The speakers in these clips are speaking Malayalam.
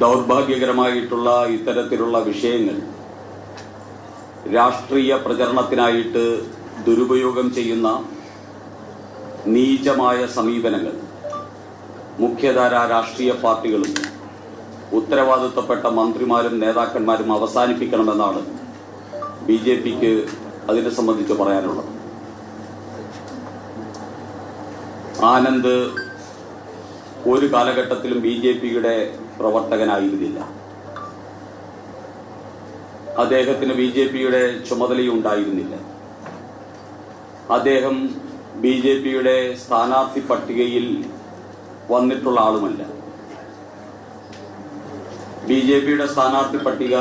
ദൗർഭാഗ്യകരമായിട്ടുള്ള ഇത്തരത്തിലുള്ള വിഷയങ്ങൾ രാഷ്ട്രീയ പ്രചരണത്തിനായിട്ട് ദുരുപയോഗം ചെയ്യുന്ന നീചമായ സമീപനങ്ങൾ മുഖ്യധാര രാഷ്ട്രീയ പാർട്ടികളും ഉത്തരവാദിത്തപ്പെട്ട മന്ത്രിമാരും നേതാക്കന്മാരും അവസാനിപ്പിക്കണമെന്നാണ് ബി ജെ പിക്ക് അതിനെ സംബന്ധിച്ച് പറയാനുള്ളത്. ആനന്ദ് ഒരു കാലഘട്ടത്തിലും ബി ജെ പിയുടെ പ്രവർത്തകനായിരുന്നില്ല. അദ്ദേഹത്തിന് ബി ജെ പിയുടെ ചുമതലയും ഉണ്ടായിരുന്നില്ല അദ്ദേഹം ബി ജെ പിയുടെ സ്ഥാനാർത്ഥി പട്ടികയിൽ വന്നിട്ടുള്ള ആളുമല്ല. ബി ജെ പിയുടെ സ്ഥാനാർത്ഥി പട്ടിക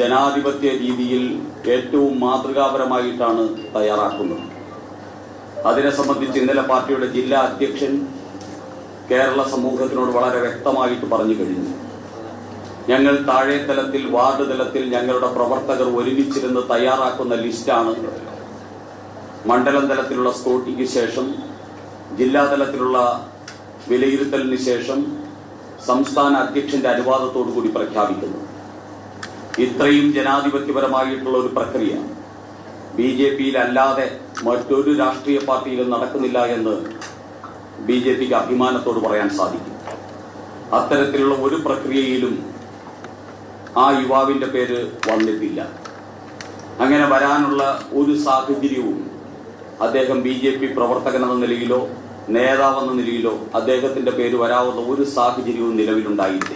ജനാധിപത്യ രീതിയിൽ ഏറ്റവും മാതൃകാപരമായിട്ടാണ് തയ്യാറാക്കുന്നത്. അതിനെ സംബന്ധിച്ച് ഇന്നലെ പാർട്ടിയുടെ ജില്ലാ അധ്യക്ഷൻ കേരള സമൂഹത്തിനോട് വളരെ വ്യക്തമായിട്ട് പറഞ്ഞു കഴിഞ്ഞു. ഞങ്ങൾ താഴെ തലത്തിൽ വാർഡ് തലത്തിൽ ഞങ്ങളുടെ പ്രവർത്തകർ ഒരുമിച്ചിരുന്ന് തയ്യാറാക്കുന്ന ലിസ്റ്റാണ്. മണ്ഡലം തലത്തിലുള്ള സ്കൂട്ടിക്ക് ശേഷം ജില്ലാ തലത്തിലുള്ള വിലയിരുത്തലിന് ശേഷം സംസ്ഥാന അധ്യക്ഷന്റെ അനുവാദത്തോടു കൂടി പ്രഖ്യാപിക്കുന്നു. ഇത്രയും ജനാധിപത്യപരമായിട്ടുള്ള ഒരു പ്രക്രിയ ബി ജെ പിയിലല്ലാതെ മറ്റൊരു രാഷ്ട്രീയ പാർട്ടിയിലും നടക്കുന്നില്ല എന്ന് ബി ജെ പിക്ക് അഭിമാനത്തോട് പറയാൻ സാധിക്കും. അത്തരത്തിലുള്ള ഒരു പ്രക്രിയയിലും ആ യുവാവിന്റെ പേര് വന്നിട്ടില്ല. അങ്ങനെ വരാനുള്ള ഒരു സാഹചര്യവും അദ്ദേഹം ബി ജെ പി പ്രവർത്തകൻ എന്ന നിലയിലോ നേതാവെന്ന നിലയിലോ അദ്ദേഹത്തിന്റെ പേര് വരാവുന്ന ഒരു സാഹചര്യവും നിലവിലുണ്ടായിട്ടില്ല.